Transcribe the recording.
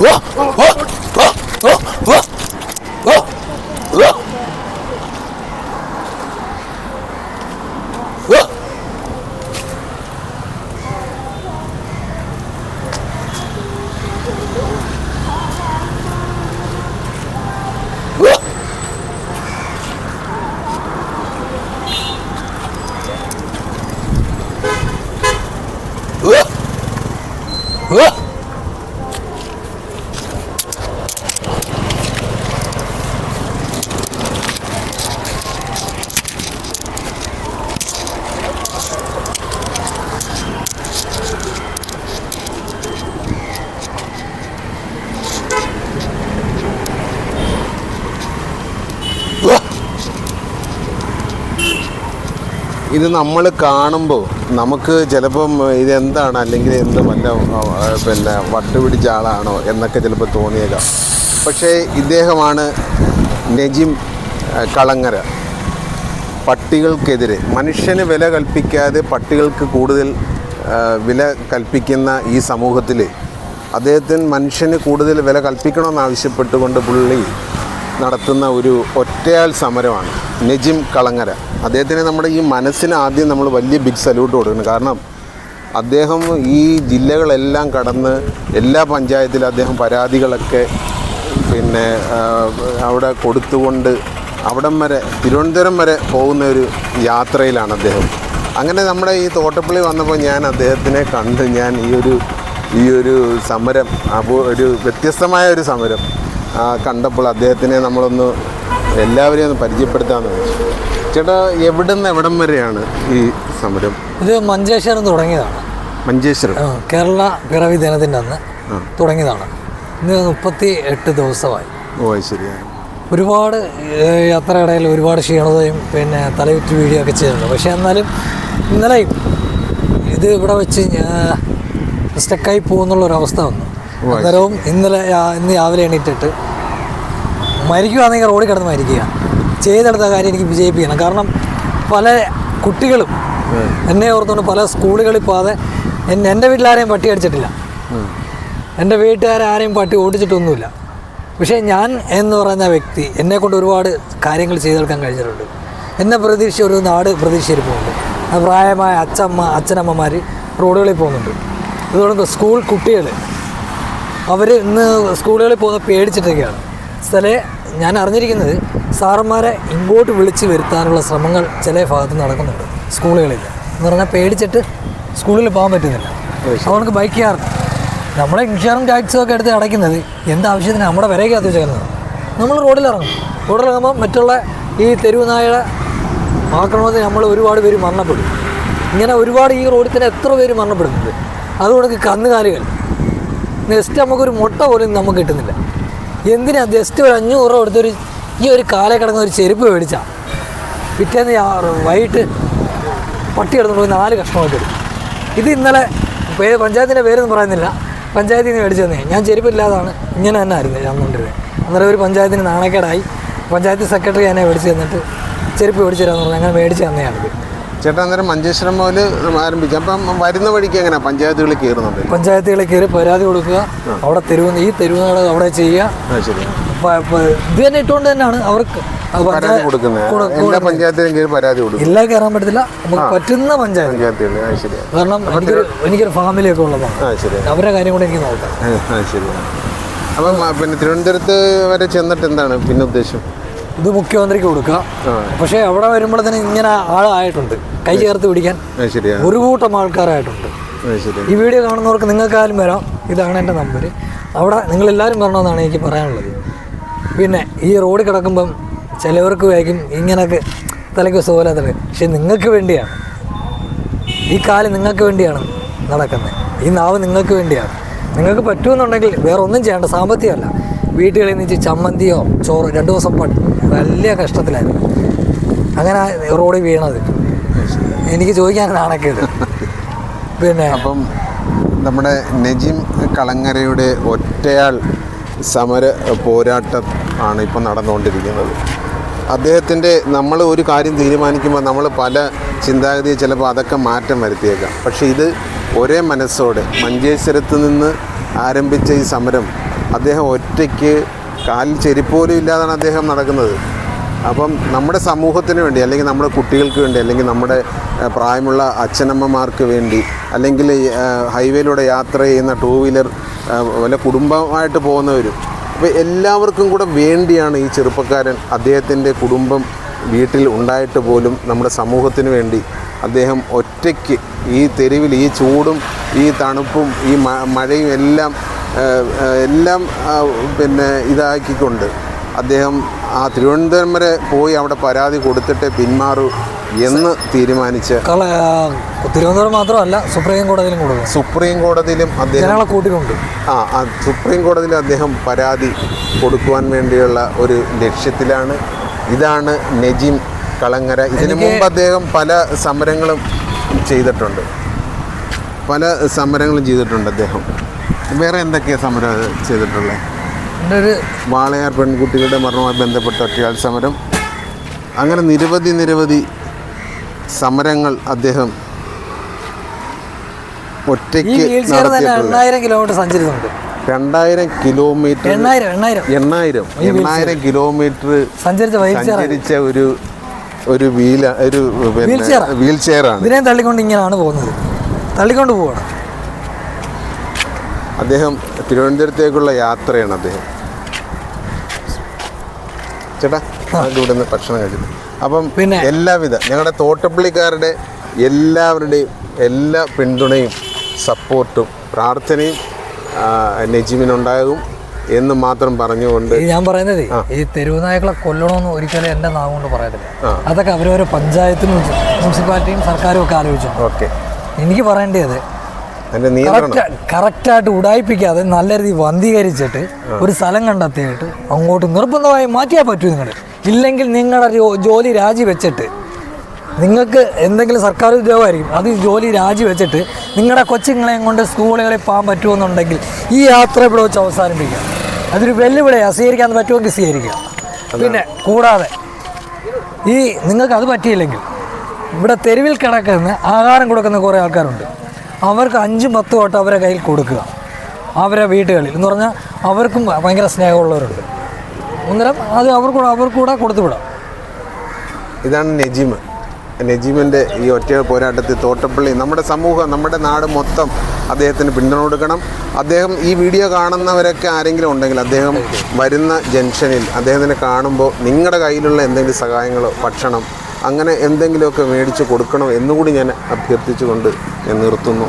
어? 와! ഇത് നമ്മൾ കാണുമ്പോൾ നമുക്ക് ചിലപ്പം ഇതെന്താണ് അല്ലെങ്കിൽ എന്ത് വല്ല പിന്നെ വട്ടുപിടിച്ച ആളാണോ എന്നൊക്കെ ചിലപ്പോൾ തോന്നിയേക്കാം. പക്ഷേ ഇദ്ദേഹമാണ് നജിം കളങ്ങര. പട്ടികൾക്കെതിരെ മനുഷ്യന് വില കൽപ്പിക്കാതെ പട്ടികൾക്ക് കൂടുതൽ വില കൽപ്പിക്കുന്ന ഈ സമൂഹത്തിൽ അദ്ദേഹത്തിന് മനുഷ്യന് കൂടുതൽ വില കൽപ്പിക്കണമെന്ന് ആവശ്യപ്പെട്ടുകൊണ്ട് പുള്ളി നടത്തുന്ന ഒരു ഒറ്റയാൾ സമരമാണ് നജിം കളങ്ങര. അദ്ദേഹത്തിന് നമ്മുടെ ഈ മനസ്സിന് ആദ്യം നമ്മൾ വലിയ ബിഗ് സല്യൂട്ട് കൊടുക്കണം. കാരണം അദ്ദേഹം ഈ ജില്ലകളെല്ലാം കടന്ന് എല്ലാ പഞ്ചായത്തിലും അദ്ദേഹം പരാതികളൊക്കെ പിന്നെ അവിടെ കൊടുത്തുകൊണ്ട് അവിടം വരെ തിരുവനന്തപുരം വരെ പോകുന്ന ഒരു യാത്രയിലാണ് അദ്ദേഹം. അങ്ങനെ നമ്മുടെ ഈ തോട്ടപ്പള്ളി വന്നപ്പോൾ ഞാൻ അദ്ദേഹത്തിനെ കണ്ട് ഞാൻ ഈ ഒരു ഈ ഒരു സമരം അപ്പോൾ ഒരു വ്യത്യസ്തമായ ഒരു സമരം കണ്ടപ്പോൾ അദ്ദേഹത്തിനെ നമ്മളൊന്ന് എല്ലാവരെയും ഒന്ന് പരിചയപ്പെടുത്താമെന്ന് വെച്ചു. ചേട്ടാ എവിടെ നിന്ന് എവിടം വരെയാണ് ഈ സമരം? ഇത് മഞ്ചേശ്വരം തുടങ്ങിയതാണ്. മഞ്ചേശ്വരം. കേരള പിറവി ദിനത്തിന്റെ അന്ന് തുടങ്ങിയതാണ്. ഇന്ന് മുപ്പത്തി എട്ട് ദിവസമായി. ഓ ശരിയാണ് ഒരുപാട് യാത്രയിടയിൽ ഒരുപാട് ക്ഷീണതയും പിന്നെ തലവിറ്റ് വീഴുകയും ഒക്കെ ചെയ്തിട്ടുണ്ട്. പക്ഷേ എന്നാലും ഇന്നലെയും ഇത് ഇവിടെ വെച്ച് സ്റ്റക്കായി പോകുന്നുള്ളൊരവസ്ഥ വന്നു. അന്നേരവും ഇന്നലെ ഇന്ന് രാവിലെ എണീറ്റിട്ട് മരിക്കുകയാണെങ്കിൽ റോഡിൽ കിടന്ന് മരിക്കുക. ചെയ്തെടുത്ത കാര്യം എനിക്ക് വിജയിപ്പിക്കണം. കാരണം പല കുട്ടികളും എന്നെ ഓർത്തുകൊണ്ട് പല സ്കൂളുകളിൽ പോകാതെ എന്നെ എന്റെ വീട്ടിലാരെയും പട്ടി അടിച്ചിട്ടില്ല. എന്റെ വീട്ടുകാരെ ആരെയും പട്ടി ഓടിച്ചിട്ടൊന്നുമില്ല. പക്ഷേ ഞാൻ എന്ന് പറയുന്ന വ്യക്തി എന്നെ കൊണ്ട് ഒരുപാട് കാര്യങ്ങൾ ചെയ്തെടുക്കാൻ കഴിഞ്ഞിട്ടുണ്ട്. എന്നെ പ്രതീക്ഷ ഒരു നാട് പ്രതീക്ഷയിൽ പോകുന്നുണ്ട്. പ്രായമായ അച്ഛമ്മ അച്ഛനമ്മമാർ റോഡുകളിൽ പോകുന്നുണ്ട്. അതുകൊണ്ട് സ്കൂൾ കുട്ടികൾ അവർ ഇന്ന് സ്കൂളുകളിൽ പോകുന്ന പേടിച്ചിട്ടൊക്കെയാണ്. സ്ഥലെ ഞാൻ അറിഞ്ഞിരിക്കുന്നത് സാറന്മാരെ ഇങ്ങോട്ട് വിളിച്ച് വരുത്താനുള്ള ശ്രമങ്ങൾ ചില ഭാഗത്ത് നടക്കുന്നുണ്ട് സ്കൂളുകളിൽ. എന്ന് പറഞ്ഞാൽ പേടിച്ചിട്ട് സ്കൂളിൽ പോകാൻ പറ്റുന്നില്ല. അവർക്ക് ബൈക്ക് ചെയ്യാറ് നമ്മളെ ഇൻഷുറൻസ് ടാക്സും ഒക്കെ എടുത്ത് അടയ്ക്കുന്നത് എന്താവശ്യത്തിന് നമ്മുടെ വിലയ്ക്കകത്ത് വെച്ചേക്കുന്നത്? നമ്മൾ റോഡിലിറങ്ങും റോഡിലിറങ്ങുമ്പോൾ മറ്റുള്ള ഈ തെരുവ് നായയുടെ ആക്രമണത്തിൽ നമ്മൾ ഒരുപാട് പേര് മരണപ്പെടും. ഇങ്ങനെ ഒരുപാട് ഈ റോഡിൽ തന്നെ എത്ര പേര് മരണപ്പെടുന്നുണ്ട്. അതുകൊണ്ട് കന്നുകാലികൾ നെക്സ്റ്റ് നമുക്കൊരു മുട്ട പോലും നമുക്ക് കിട്ടുന്നില്ല. എന്തിനാ ജസ്റ്റ് ഒരു അഞ്ഞൂറ് രൂപ കൊടുത്തൊരു ഈ ഒരു കാലേ കിടന്ന ഒരു ചെരുപ്പ് മേടിച്ചാൽ പിറ്റേന്ന് വൈകിട്ട് പട്ടി കിടന്നു പോയി നാല് കഷ്ണമായിട്ട് ഇത് ഇന്നലെ പേര് പഞ്ചായത്തിന്റെ പേരൊന്നും പറയുന്നില്ല. പഞ്ചായത്തിൽ നിന്ന് മേടിച്ചു തന്നെ. ഞാൻ ചെരുപ്പില്ലാതാണ്. ഇങ്ങനെ തന്നെ ആയിരുന്നു ഞാൻ കൊണ്ടുവരുന്നത്. അന്നേരം ഒരു പഞ്ചായത്തിന് നാണക്കേടായി. പഞ്ചായത്ത് സെക്രട്ടറി എന്നെ മേടിച്ച് തന്നിട്ട് ചെരുപ്പ് മേടിച്ചു തരാമെന്ന് പറഞ്ഞു. അങ്ങനെ മേടിച്ച് തന്നെയാണിത് ചേട്ടാ അന്നേരം മഞ്ചേശ്വരം മുതൽ ആരംഭിച്ചു അപ്പം വരുന്ന വഴിക്ക് എങ്ങനെ പഞ്ചായത്തുകളിൽ കയറുന്നുണ്ട് പഞ്ചായത്തുകളിൽ കയറി പരാതി കൊടുക്കുക. അവിടെ തെരുവ് ഈ തെരുവ് നാടകം അവിടെ ചെയ്യുക. ഇത് തന്നെ ഇട്ടുകൊണ്ട് തന്നെയാണ് അവർക്ക് പരാതി കൊടുക്കുന്നത്. എല്ലാ പഞ്ചായത്തിലും കയറി പരാതി കൊടുക്കും. എല്ലാ കയറാൻ പറ്റത്തില്ല. നമുക്ക് പറ്റുന്ന പഞ്ചായത്ത്. കാരണം എനിക്കൊരു എനിക്കൊരു ഫാമിലിയൊക്കെ ഉള്ളതാണ്. അവരുടെ കാര്യം കൂടെ എനിക്ക് നോക്കാം. അപ്പം പിന്നെ തിരുവനന്തപുരത്ത് വരെ ചെന്നിട്ട് എന്താണ് പിന്നെ ഉദ്ദേശം? ഇത് മുഖ്യമന്ത്രിക്ക് കൊടുക്കുക. പക്ഷേ അവിടെ വരുമ്പോഴത്തേന് ഇങ്ങനെ ആളായിട്ടുണ്ട്. കൈ ചേർത്ത് പിടിക്കാൻ ഒരു കൂട്ടം ആൾക്കാരായിട്ടുണ്ട്. ഈ വീഡിയോ കാണുന്നവർക്ക് നിങ്ങൾക്കാരും വരാം. ഇതാണ് എന്റെ നമ്പർ. അവിടെ നിങ്ങളെല്ലാവരും വരണമെന്നാണ് എനിക്ക് പറയാനുള്ളത്. പിന്നെ ഈ റോഡ് കിടക്കുമ്പം ചിലവർക്ക് വേഗം ഇങ്ങനെയൊക്കെ തലയ്ക്ക് സുഖമില്ലാത്തത് പക്ഷെ നിങ്ങൾക്ക് വേണ്ടിയാണ്. ഈ കാൽ നിങ്ങൾക്ക് വേണ്ടിയാണ് നടക്കുന്നത്. ഈ നാവ് നിങ്ങൾക്ക് വേണ്ടിയാണ്. നിങ്ങൾക്ക് പറ്റുമെന്നുണ്ടെങ്കിൽ വേറെ ഒന്നും ചെയ്യേണ്ട സാമ്പത്തികമല്ല. വീട്ടുകളിൽ നിന്ന് ചമ്മന്തിയോ ചോറ് രണ്ടു ദിവസം വലിയ കഷ്ടത്തിലായിരുന്നു. അങ്ങനെ റോഡിൽ വീണത്. എനിക്ക് ചോദിക്കാൻ നാണക്കേട്. പിന്നെ അപ്പം നമ്മുടെ നജീം കളങ്ങരയുടെ ഒറ്റയാൾ സമര പോരാട്ടം ആണ് ഇപ്പം നടന്നുകൊണ്ടിരിക്കുന്നത്. അദ്ദേഹത്തിന്റെ നമ്മൾ ഒരു കാര്യം തീരുമാനിക്കുമ്പോൾ നമ്മൾ പല ചിന്താഗതിയെ ചിലപ്പോൾ അതൊക്കെ മാറ്റം വരുത്തിയേക്കാം. പക്ഷേ ഇത് ഒരേ മനസ്സോടെ മഞ്ചേശ്വരത്ത് നിന്ന് ആരംഭിച്ച ഈ സമരം അദ്ദേഹം ഒറ്റയ്ക്ക് കാലിൽ ചെരുപ്പ് പോലും ഇല്ലാതാണ് അദ്ദേഹം നടക്കുന്നത്. അപ്പം നമ്മുടെ സമൂഹത്തിന് വേണ്ടി അല്ലെങ്കിൽ നമ്മുടെ കുട്ടികൾക്ക് വേണ്ടി അല്ലെങ്കിൽ നമ്മുടെ പ്രായമുള്ള അച്ഛനമ്മമാർക്ക് വേണ്ടി അല്ലെങ്കിൽ ഹൈവേയിലൂടെ യാത്ര ചെയ്യുന്ന ടൂ വീലർ വല്ല കുടുംബമായിട്ട് പോകുന്നവരും അപ്പോൾ എല്ലാവർക്കും കൂടെ വേണ്ടിയാണ് ഈ ചെറുപ്പക്കാരൻ അദ്ദേഹത്തിന്റെ കുടുംബം വീട്ടിൽ ഉണ്ടായിട്ട് പോലും നമ്മുടെ സമൂഹത്തിന് വേണ്ടി അദ്ദേഹം ഒറ്റയ്ക്ക് ഈ തെരുവിൽ ഈ ചൂടും ഈ തണുപ്പും ഈ മഴയും എല്ലാം എല്ലാം പിന്നെ ഇതാക്കിക്കൊണ്ട് അദ്ദേഹം ആ തിരുവനന്തപുരം വരെ പോയി അവിടെ പരാതി കൊടുത്തിട്ട് പിന്മാറൂ എന്ന് തീരുമാനിച്ച് തിരുവനന്തപുരം മാത്രമല്ല സുപ്രീം കോടതിയിലും കൊടുക്കും. സുപ്രീം കോടതിയിലും അദ്ദേഹം ആ സുപ്രീം കോടതിയിൽ അദ്ദേഹം പരാതി കൊടുക്കുവാൻ വേണ്ടിയുള്ള ഒരു ലക്ഷ്യത്തിലാണ്. ഇതാണ് നജീം കളങ്ങര. ഇതിനു മുമ്പ് അദ്ദേഹം പല സമരങ്ങളും ചെയ്തിട്ടുണ്ട്. പല സമരങ്ങളും ചെയ്തിട്ടുണ്ട് അദ്ദേഹം. വേറെ എന്തൊക്കെയാണ് സമരം ചെയ്തിട്ടുള്ളത് ഒരു വാളയാർ പെൺകുട്ടികളുടെ മരണവുമായി ബന്ധപ്പെട്ട ഒറ്റയാൾ സമരം. അങ്ങനെ നിരവധി നിരവധി സമരങ്ങൾ അദ്ദേഹം ഒറ്റയ്ക്ക് എണ്ണായിരം കിലോമീറ്റർ രണ്ടായിരം കിലോമീറ്റർ എണ്ണായിരം എണ്ണായിരം. കിലോമീറ്റർ സഞ്ചരിച്ച ഒരു ഒരു വീല ഒരു? വീൽ ചെയറാണ് ഇതിനെയും തള്ളിക്കൊണ്ട് ഇങ്ങനെയാണ് പോകുന്നത്. തള്ളിക്കൊണ്ട് പോവാണ് അദ്ദേഹം തിരുവനന്തപുരത്തേക്കുള്ള യാത്രയാണ് അദ്ദേഹം. ചേട്ടാ ഇവിടെ നിന്ന് ഭക്ഷണം കഴിച്ചു. അപ്പം പിന്നെ- എല്ലാവിധ ഞങ്ങളുടെ തോട്ടപ്പള്ളിക്കാരുടെ എല്ലാവരുടെയും എല്ലാ പിന്തുണയും സപ്പോർട്ടും പ്രാർത്ഥനയും നജീമിനുണ്ടാകും എന്ന് മാത്രം പറഞ്ഞുകൊണ്ട് ഞാൻ പറയുന്നത് ഈ തെരുവ് നായകളെ കൊല്ലണമെന്ന് ഒരിക്കലും എന്റെ നാവ് കൊണ്ട് പറയത്തില്ല അതൊക്കെ അവരവരെ പഞ്ചായത്തിനും മുനിസിപ്പാലിറ്റിയും സർക്കാരും ഒക്കെ ആലോചിച്ചു ഓക്കെ. എനിക്ക് പറയേണ്ടത് കറക്റ്റായിട്ട് ഉടായിപ്പിക്കാതെ നല്ല രീതിയിൽ വന്ധീകരിച്ചിട്ട് ഒരു സ്ഥലം കണ്ടെത്തിയിട്ട് അങ്ങോട്ട് നിർബന്ധമായി മാറ്റിയാൽ പറ്റൂ നിങ്ങൾ ഇല്ലെങ്കിൽ നിങ്ങളുടെ ജോലി രാജിവെച്ചിട്ട് നിങ്ങൾക്ക് എന്തെങ്കിലും സർക്കാർ ഉദ്യോഗമായിരിക്കും അത് ജോലി രാജിവെച്ചിട്ട് നിങ്ങളുടെ കൊച്ചുങ്ങളെയും കൊണ്ട് സ്കൂളുകളിൽ പോകാൻ പറ്റുമെന്നുണ്ടെങ്കിൽ ഈ യാത്ര ഇവിടെ വെച്ച് അവസാനിപ്പിക്കുക അതൊരു വെല്ലുവിളിയാണ് സ്വീകരിക്കാൻ പറ്റുമെങ്കിൽ സ്വീകരിക്കുക പിന്നെ കൂടാതെ ഈ നിങ്ങൾക്ക് അത് പറ്റിയില്ലെങ്കിൽ ഇവിടെ തെരുവിൽ കിടക്കുന്ന ആഹാരം കൊടുക്കുന്ന കുറേ ആൾക്കാരുണ്ട്. അവർക്ക് അഞ്ചും പത്തും തൊട്ട് അവരെ കയ്യിൽ കൊടുക്കുക. അവരെ വീട്ടുകളിൽ. എന്ന് പറഞ്ഞാൽ അവർക്കും ഭയങ്കര സ്നേഹമുള്ളവരുണ്ട്. അന്നേരം അത് അവർക്കൂടെ അവർക്കൂടെ കൊടുത്തുവിടാം. ഇതാണ് നജീമ്. നജീമിന്റെ ഈ ഒറ്റ പോരാട്ടത്തിൽ തോട്ടപ്പള്ളി നമ്മുടെ സമൂഹം നമ്മുടെ നാട് മൊത്തം അദ്ദേഹത്തിന് പിന്തുണ കൊടുക്കണം. അദ്ദേഹം ഈ വീഡിയോ കാണുന്നവരൊക്കെ ആരെങ്കിലും ഉണ്ടെങ്കിൽ അദ്ദേഹം വരുന്ന ജംഗ്ഷനിൽ അദ്ദേഹത്തിനെ കാണുമ്പോൾ നിങ്ങളുടെ കയ്യിലുള്ള എന്തെങ്കിലും സഹായങ്ങളോ ഭക്ഷണം അങ്ങനെ എന്തെങ്കിലുമൊക്കെ മേടിച്ച് കൊടുക്കണം എന്നുകൂടി ഞാൻ അഭ്യർത്ഥിച്ചുകൊണ്ട് നിർത്തുന്നു.